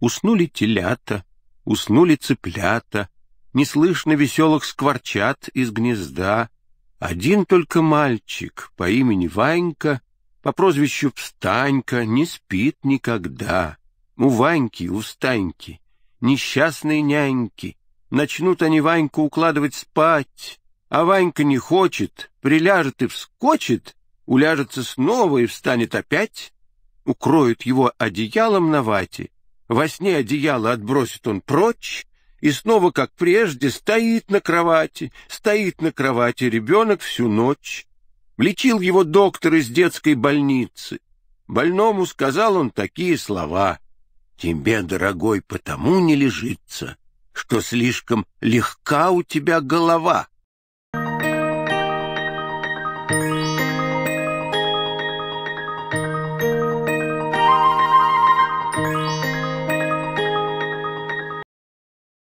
Уснули телята, уснули цыплята, Не слышно веселых скворчат из гнезда. Один только мальчик по имени Ванька, По прозвищу Встанька, не спит никогда. У Ваньки, у Станьки, несчастные няньки, Начнут они Ваньку укладывать спать, А Ванька не хочет, приляжет и вскочит, Уляжется снова и встанет опять, Укроют его одеялом на вате, Во сне одеяло отбросит он прочь, И снова, как прежде, стоит на кровати, Стоит на кровати ребенок всю ночь. Лечил его доктор из детской больницы. Больному сказал он такие слова. «Тебе, дорогой, потому не лежится, что слишком легка у тебя голова.